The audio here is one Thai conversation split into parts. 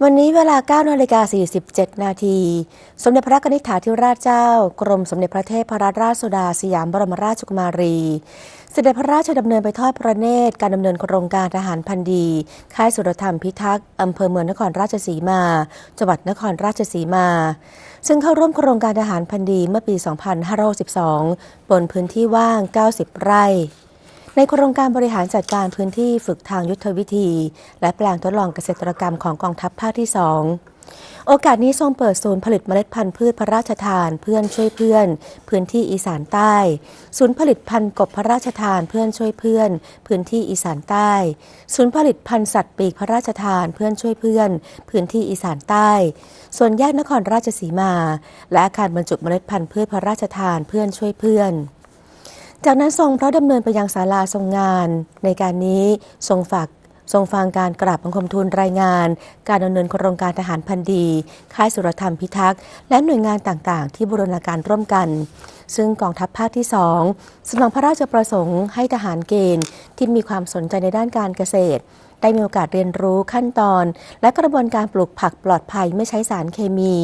วันนี้เวลา9นาฬิกา47 นาที สมเด็จพระนิธิถาธิราชเจ้า กรมสมเด็จพระเทพรัตนราชสุดาสยามบรมราชกุมารี เสด็จพระราชดำเนินไปทอดพระเนตรการดำเนินโครงการทหารพันดี ค่ายสุรธรรมพิทักษ์อำเภอเมืองนครราชสีมา จังหวัดนครราชสีมา ซึ่งเข้าร่วมโครงการทหารพันดีเมื่อปี 2562บนพื้นที่ว่าง 90 ไร่ ในโครงการบริหารจัดการพื้นที่ฝึกทางยุทธวิธี และแปลงทดลองเกษตรกรรมของกองทัพภาคที่ 2 โอกาสนี้ทรงเปิดศูนย์ผลิตเมล็ดพันธุ์พืชพระราชทานเพื่อนช่วยเพื่อน พื้นที่อีสานใต้ ศูนย์ผลิตพันธุ์กบพระราชทานเพื่อนช่วยเพื่อน พื้นที่อีสานใต้ ศูนย์ผลิตพันธุ์สัตว์ปีกพระราชทานเพื่อนช่วยเพื่อน พื้นที่อีสานใต้ส่วนแยกนครราชสีมา และอาคารบรรจุเมล็ดพันธุ์พืชพระราชทานเพื่อนช่วยเพื่อน จากนั้นทรงพระดำเนินไปยังศาลาทรงงาน ในการนี้ทรงฝากทรงฟังการกราบบังคมทูลรายงาน การดำเนินโครงการทหารพันดี ค่ายสุรธรรมพิทักษ์ และหน่วยงานต่างๆ ที่บูรณาการร่วมกัน ซึ่งกองทัพภาคที่สองสนองพระราชประสงค์ให้ทหารเกณฑ์ที่มีความสนใจในด้านการเกษตร ได้มีโอกาสเรียนรู้ขั้นตอน และกระบวนการปลูกผักปลอดภัยไม่ใช้สารเคมี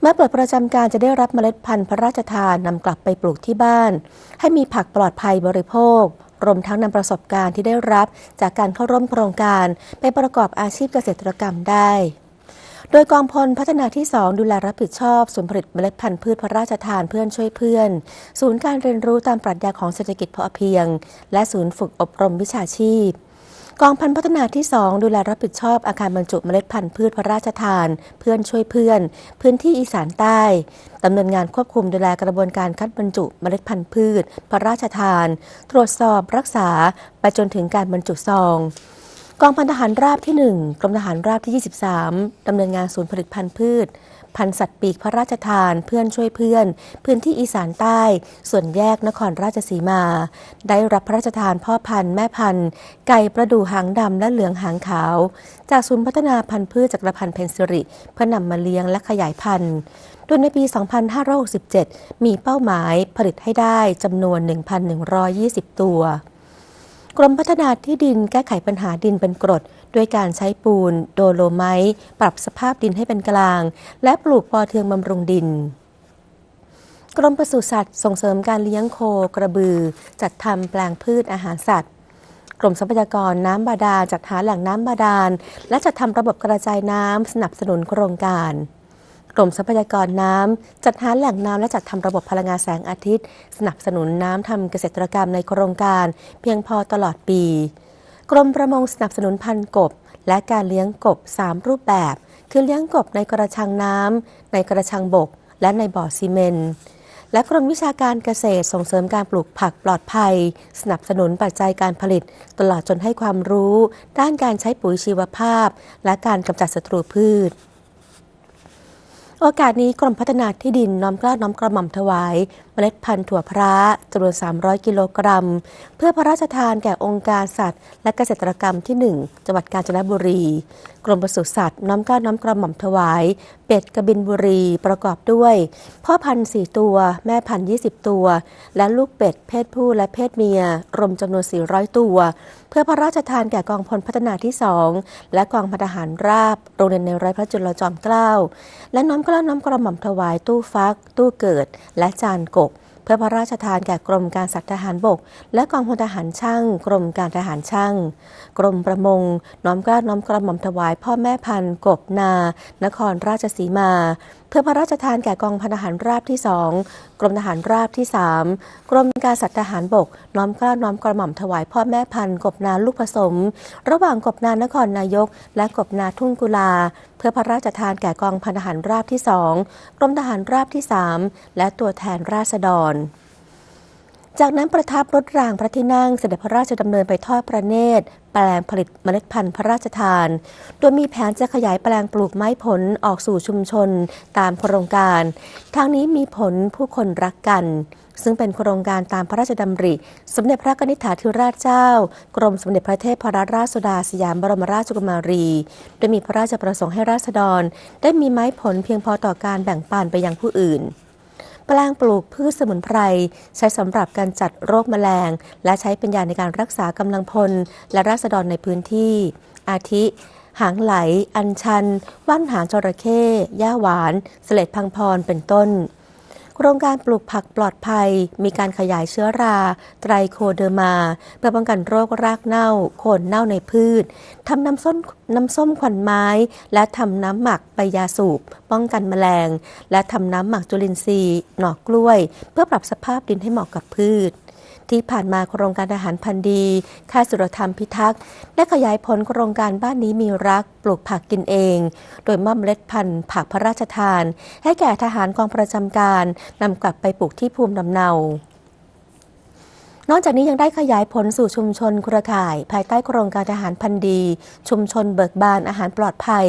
เมื่อเปิดประจำการจะได้รับเมล็ดพันธุ์พระราชทานนำกลับไปปลูกที่บ้าน ให้มีผักปลอดภัยบริโภครวมทั้งนำประสบการณ์ที่ได้รับจากการเข้าร่วมโครงการไปประกอบอาชีพเกษตรกรรมได้ โดยกองพลพัฒนาที่ 2 ดูแลรับผิดชอบศูนย์ผลิตเมล็ดพันธุ์พืชพระราชทานเพื่อนช่วยเพื่อน ศูนย์การเรียนรู้ตามปรัชญาของเศรษฐกิจพอเพียง และศูนย์ฝึกอบรมวิชาชีพ กองพันพัฒนาที่ 2 ดูแลรับผิดชอบอาคารบรรจุเมล็ดพันธุ์พืชพระราชทาน เพื่อนช่วยเพื่อน พื้นที่อีสานใต้ดำเนินงานควบคุมดูแลกระบวนการคัดบรรจุเมล็ดพันธุ์พืช พระราชทาน ตรวจสอบรักษาไปจนถึงการบรรจุซองกองพันทหารราบที่ 1 กรมทหารราบที่ 23 ดำเนินงานศูนย์ผลิตพันธุ์พืช พันธุ์สัตว์ปีกพระราชทานเพื่อนช่วยเพื่อน พื้นที่อีสานใต้ ส่วนแยกนครราชสีมา ได้รับพระราชทานพ่อพันธุ์แม่พันธุ์ ไก่ประดูหางดำและเหลืองหางขาว จากศูนย์พัฒนาพันธุ์พืชจักรพันธ์เพนซิริ เพื่อนำมาเลี้ยงและขยายพันธุ์โดยในปี 2567 มีเป้าหมายผลิตให้ได้จำนวน 1,120 ตัว กรมพัฒนาที่ดินแก้ไขปัญหาดินเป็นกรด ด้วยการใช้ปูน โดโลไมต์ปรับสภาพดินให้เป็นกลาง และปลูกปอเทืองบำรุงดิน กรมปศุสัตว์ส่งเสริมการเลี้ยงโคกระบือ จัดทำแปลงพืชอาหารสัตว์ กรมทรัพยากรน้ำบาดาลจัดหาแหล่งน้ำบาดาล และจัดทำระบบกระจายน้ำสนับสนุนโครงการ กรมทรัพยากรน้ำ จัดหาแหล่งน้ำและจัดทำระบบพลังงานแสงอาทิตย์ สนับสนุนน้ำทำเกษตรกรรมในโครงการ เพียงพอตลอดปี กรมประมงสนับสนุนพันกบ และการเลี้ยงกบ 3 รูปแบบ คือเลี้ยงกบในกระชังน้ำในกระชังบก และในบ่อซีเมนต์และกรมวิชาการเกษตรส่งเสริมการปลูกผักปลอดภัย สนับสนุนปัจจัยการผลิต ตลอดจนให้ความรู้ ด้านการใช้ปุ๋ยชีวภาพ และการกำจัดศัตรูพืช โอกาสนี้กรมพัฒนาที่ดินน้อมกล้าน้อมกระหม่อมถวาย เมล็ดพันธุ์ถั่วพระจำนวน 300 กิโลกรัม เพื่อพระราชทานแก่องค์การสัตว์ และเกษตรกรรมที่ 1 จังหวัดกาญจนบุรี กรมปศุสัตว์น้อมก้าน้อมกระหม่อมถวาย เป็ดกระบินบุรีประกอบด้วย พ่อพันธุ์ 4 ตัว แม่พันธุ์ 20 ตัว และลูกเป็ดเพศผู้และเพศเมีย รวมจำนวน 400 ตัว เพื่อพระราชทานแก่กองพลพัฒนาที่ 2 และกองพันทหารราบ โรงเรียนในร้อยพระจุลจอมเกล้า และน้อมกล้าน้อมกระหม่อมถวายตู้ฟัก ตู้เกิด และจานกกเพื่อพระราชทานแก่กรมการสัตว์ทหารบก และกองพลทหารช่าง กรมการทหารช่าง กรมประมง น้อมกล้าน้อมกระหม่อมถวาย พ่อแม่พันธุ์กบนา นครราชสีมา เพื่อพระราชทานแก่กองพันทหารราบที่สองกรมทหารราบที่3กรมการสัตว์ทหารบก น้อมกล้าน้อมกระหม่อมถวายพ่อแม่พันธุ์กบนาลูกผสม ระหว่างกบนานครนายก และกบนาทุ่งกุลา เพื่อพระราชทานแก่กองพันทหารราบที่สองกรมทหารราบที่3และตัวแทนราษฎร จากนั้นประทับรถรางพระที่นั่งเสด็จพระราชดำเนินไปทอดพระเนตร แปลงผลิตเมล็ดพันธุ์พระราชทาน โดยมีแผนจะขยายแปลงปลูกไม้ผลออกสู่ชุมชนตามโครงการ ทางนี้มีผลผู้คนรักกัน ซึ่งเป็นโครงการตามพระราชดำริ สมเด็จพระนิธิาธิราชเจ้า กรมสมเด็จพระเทพรราชสุดาสยามบรมราชกุมารีโดยมีพระราชประสงค์ให้ราษฎร ได้มีไม้ผลเพียงพอต่อการแบ่งปันไปยังผู้อื่น แปลงปลูกพืชสมุนไพร ใช้สำหรับการจัดโรคแมลง และใช้เป็นยาในการรักษากำลังพล และราษฎรในพื้นที่ อาทิ หางไหล อัญชัน ว่านหางจระเข้ย่าหวาน เสล็ดพังพรเป็นต้น โครงการปลูกผักปลอดภัย มีการขยายเชื้อรา ไตรโคเดอร์มา เพื่อป้องกันโรครากเน่า โคนเน่าในพืชทำน้ำส้มน้ำส้มขวัญไม้ และทำน้ำหมักใบยาสูบ ป้องกันแมลง และทำน้ำหมักจุลินทรีย์ หน่อกล้วย เพื่อปรับสภาพดินให้เหมาะกับพืช ที่ผ่านมาโครงการอาหารพันธุ์ดี ค่ายสุรธรรมพิทักษ์ได้ขยายผลโครงการบ้านนี้มีรักปลูกผักกินเอง โดยมอบเมล็ดพันธุ์ผักพระราชทาน ให้แก่ทหารกองประจำการนำกลับไปปลูกที่ภูมิลำเนา นอกจากนี้ยังได้ขยายผลสู่ชุมชนเครือข่าย ภายใต้โครงการอาหารพันธุ์ดี ชุมชนเบิกบานอาหารปลอดภัย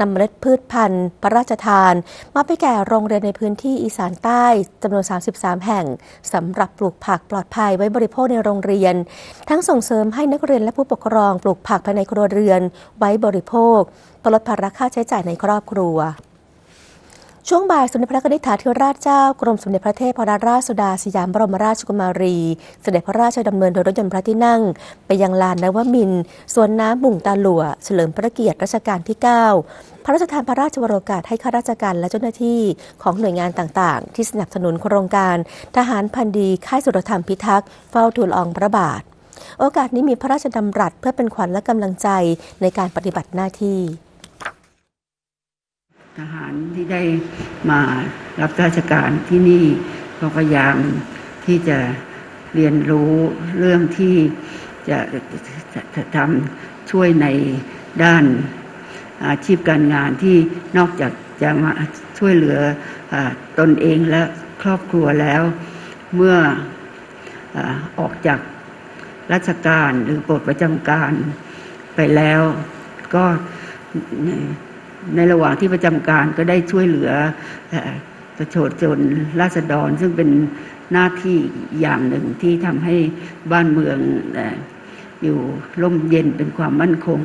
นำเมล็ดพืชพันธุ์ พระราชทาน มาไปแก่โรงเรียนในพื้นที่อีสานใต้จำนวน 33 แห่งสำหรับปลูกผักปลอดภัยไว้บริโภคในโรงเรียน ทั้งส่งเสริมให้นักเรียนและผู้ปกครองปลูกผักภายในครัวเรือน ไว้บริโภคลดภาระค่าใช้จ่ายในครอบครัว ช่วงบ่ายสมเด็จพระนิธิถาธิราชเจ้ากรมสมเด็จพระเทพรัตนราชสุดาสยามบรมราชกุมารี เสด็จพระราชดำเนินโดยรถยนต์พระที่นั่ง ไปยังลานนวมินสวนน้ำบุ่งตาหลัว เฉลิมพระเกียรติรัชกาลที่ 9 พระราชทานพระราชวโรกาสให้ข้าราชการและเจ้าหน้าที่ของหน่วยงานต่างๆ ที่สนับสนุนโครงการ ทหารพันธ์ดีค่ายสุรธรรมพิทักษ์เฝ้าทูลอองพระบาท โอกาสนี้มีพระราชดำรัสเพื่อเป็นขวัญและกำลังใจในการปฏิบัติหน้าที่ ทหารที่ได้มารับราชการที่นี่ก็พยายามที่จะเรียนรู้เรื่องที่จะจะจะทำช่วยในด้านอาชีพการงานที่นอกจากจะมาช่วยเหลืออตนเองและครอบครัวแล้ว เมื่ออออกจากราชการหรือปลดประจำการไปแล้วก็ ในระหว่างที่ประจำการก็ได้ช่วยเหลือประชาชนราษฎร ซึ่งเป็นหน้าที่อย่างหนึ่งที่ทำให้บ้านเมืองอยู่ร่มเย็นเป็นความมั่นคง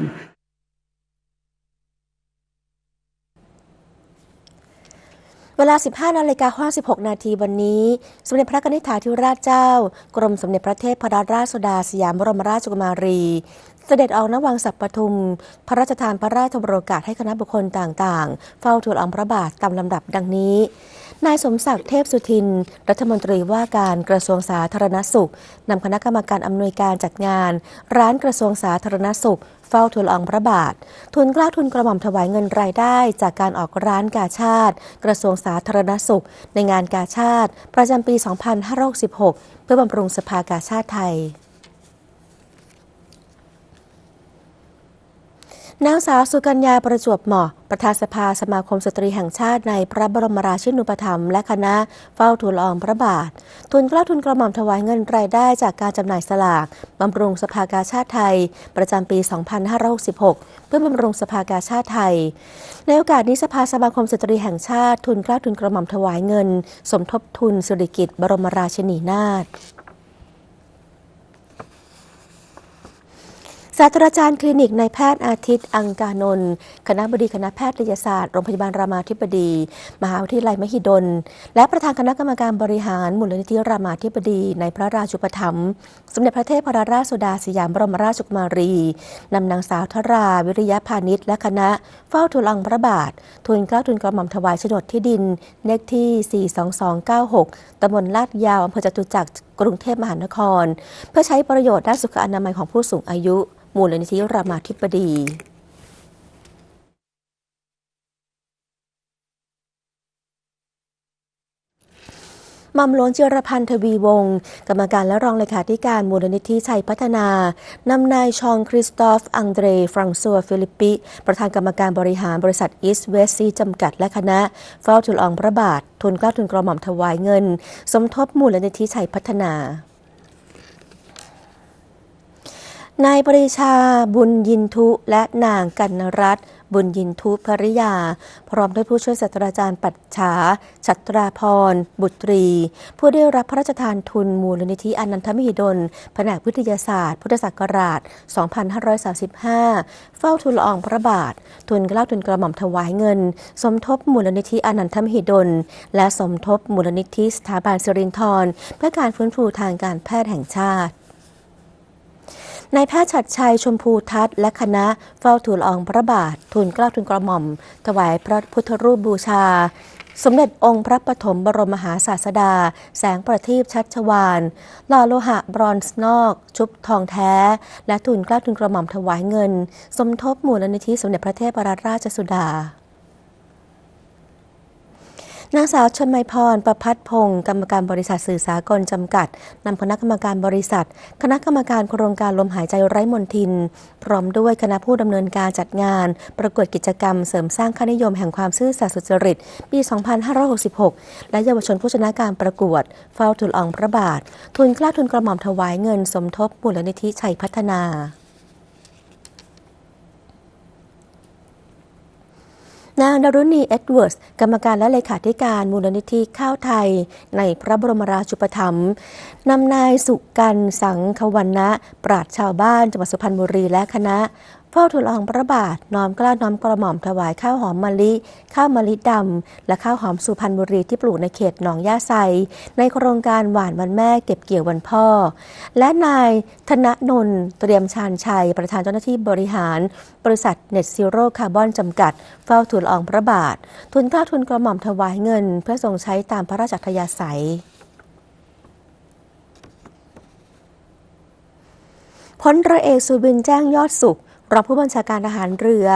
เวลา 15 นาฬิกา56 นาทีวันนี้ สมเด็จพระนิธิถาธิราชเจ้า กรมสมเด็จพระเทพรัตนราชสุดาสยามบรมราชกุมารี เสด็จออกนวังสัปทุม พระราชทานพระราชบรโอกาสให้คณะบุคคลต่างๆ เฝ้าทูลอองพระบาทตามลำดับดังนี้ นายสมศักดิ์เทพสุทิน รัฐมนตรีว่าการกระทรวงสาธารณสุขนำคณะกรรมการอำนวยการจัดงาน ร้านกระทรวงสาธารณสุข เฝ้าทูลอองพระบาท ทุนกล้าทุนกระหม่อมถวายเงินรายได้ จากการออกร้านกาชาติ กระทรวงสาธารณสุข ในงานกาชาติ ประจำปี 2566 เพื่อบำรุงสภากาชาติไทย นางสาวสุกัญญาประจวบเหมาะ ประธานสภาสมาคมสตรีแห่งชาติในพระบรมราชินูปถัมภ์และคณะเฝ้าทูลละอองพระบาท ทุนเกล้าทุนกระหม่อมถวายเงินรายได้จากการจำหน่ายสลากบำรุงสภากาชาติไทย ประจำปี 2566 เพื่อบำรุงสภากาชาติไทย ในโอกาสนี้สภาสมาคมสตรีแห่งชาติ ทุนเกล้าทุนกระหม่อมถวายเงิน สมทบทุนสิริกิติ์บรมราชินีนาถ ศาสตราจารย์คลินิกนายแพทย์อาทิตย์ อังกานนท์คณะบดีคณะแพทยศาสตร์ โรงพยาบาลรามาธิบดี มหาวิทยาลัยมหิดล และประธานคณะกรรมการบริหารมูลนิธิรามาธิบดี ในพระราชูปถัมภ์สมเด็จพระเทพรราชสุดาสยามบรมราชกุมารีนำนางสาวทราวิริยพานิชและคณะเฝ้าทูลละอองพระบาท ทุนเกล้าทุนกระหม่อมถวายโฉนดที่ดินเลขที่ 42296ตำบลลาดยาวอำเภอจตุจักร กรุงเทพมหานคร เพื่อใช้ประโยชน์ด้านสุขอนามัยของผู้สูงอายุ มูลนิธิรามาธิบดี ม่อมหลวงจิรพันธ์ทวีวงศ์กรรมการและรองเลขาธิการมูลนิธิชัยพัฒนานำนายชองคริสตอฟ อังเดรฟรังซัวฟิลิปปิ ประธานกรรมการบริหารบริษัทอีสเวสซีจำกัดและคณะ เฝ้าทูลองพระบาททุนกล้าทุนกระหม่อมถวายเงิน สมทบมูลนิธิชัยพัฒนานายปรีชาบุญยินทุและนางกันรัตน์ บุญยินทุภริยา พร้อมด้วยผู้ช่วยศาสตราจารย์ปัจฉาชัตราพร บุตรี ผู้ได้รับพระราชทานทุนมูลนิธิอนันทมหิดลแผนกวิทยาศาสตร์ พุทธศักราช 2535 เฝ้าทุนละอองพระบาท ทุนเกล้าทุนกระหม่อมถวายเงิน สมทบมูลนิธิอนันทมหิดล และสมทบมูลนิธิสถาบันสิรินธรเพื่อการฟื้นฟูทางการแพทย์แห่งชาติ นายแพทย์ชัดชัยชมพูทัศน์และคณะเฝ้าทูลอองพระบาททูลเกล้าทูลกระหม่อม ถวายพระพุทธรูปบูชา สมเด็จองค์พระปฐมบรมมหาศาสดา แสงประทีปชัชวานหล่อโลหะบรอนซ์นอก ชุบทองแท้ และทูลเกล้าทูลกระหม่อมถวายเงิน สมทบมูลนิธิสมเด็จพระเทพรัตนราชสุดา นางสาวชนไมพร ประพัฒพงศ์กรรมการบริษัทสื่อสากลจำกัด นำคณะกรรมการบริษัท คณะกรรมการโครงการลมหายใจไร้มนทิน พร้อมด้วยคณะผู้ดำเนินการจัดงาน ประกวดกิจกรรมเสริมสร้างค่านิยมแห่งความซื่อสัตย์สุจริต ปี 2566 และเยาวชนผู้ชนะการประกวด เฝ้าทูลอองพระบาท ทุนกล้าทุนกระหม่อมถวายเงินสมทบมูลนิธิชัยพัฒนา นางดารุณีเอ็ดเวิร์สกรรมการและเลขาธิการมูลนิธิข้าวไทย ในพระบรมราชูปถัมภ์นำนายสุกันสังควันนะปราดชาวบ้านจังหวัดสุพรรณบุรีและคณะ ฝ้าทูลอองพระบาท น้อมกล้าน้อมกระหม่อมถวายข้าวหอมมะลิ ข้าวมะลิดำ และข้าวหอมสุพรรณบุรีที่ปลูกในเขตหนองย่าไซ ในโครงการหวานวันแม่เก็บเกี่ยววันพ่อ และนายธนนนท์เตรียมชาญชัย ประธานเจ้าหน้าที่บริหาร บริษัทเน็ตซีโร่คาร์บอนจำกัด เฝ้าทูลอองพระบาท ทุนเกล้าทุนกระหม่อมถวายเงิน เพื่อทรงใช้ตามพระราชอัธยาศัยพลเรือเอกสุบินแจ้งยอดสุข รองผู้บัญชาการทหารเรือ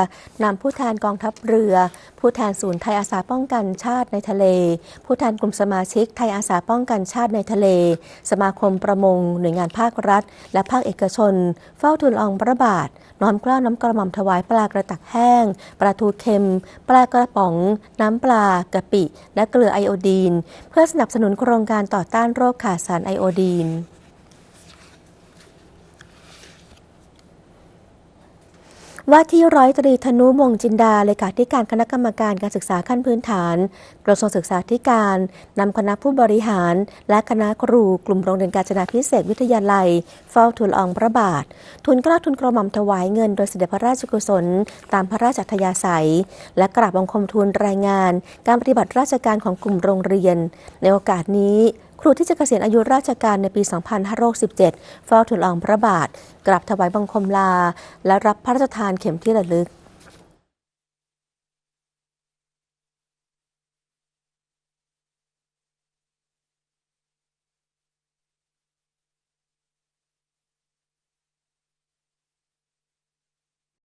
นำผู้แทนกองทัพเรือ ผู้แทนศูนย์ไทยอาสาป้องกันชาติในทะเล ผู้แทนกลุ่มสมาชิกไทยอาสาป้องกันชาติในทะเล สมาคมประมง หน่วยงานภาครัฐ และภาคเอกชน เฝ้าทูลอองพระบาท น้อมเกล้าน้ำกระหม่อมถวายปลากระตักแห้ง ปลาทูเค็ม ปลากระป๋อง น้ำปลากะปิ และเกลือไอโอดีน เพื่อสนับสนุนโครงการต่อต้านโรคขาดสารไอโอดีน ว่าที่ร้อยตรีธนุวงจินดาเลขาธิการคณะกรรมการการศึกษาขั้นพื้นฐาน กระทรวงศึกษาธิการนำคณะผู้บริหาร และคณะครูกลุ่มโรงเรียนการจนาพิเศษวิทยาลัย เฝ้าทูลองพระบาท ทุนกล้าทุนกระหม่อมถวายเงินโดยเสด็จพระราชกุศล ตามพระราชธยาศัย และกราบบังคมทูลรายงาน การปฏิบัติราชการของกลุ่มโรงเรียน ในโอกาสนี้ ครูที่จะเกษียณอายุราชการในปี 2567 เฝ้าทูลอองพระบาท กราบถวายบังคมลา และรับพระราชทานเข็มที่ระลึก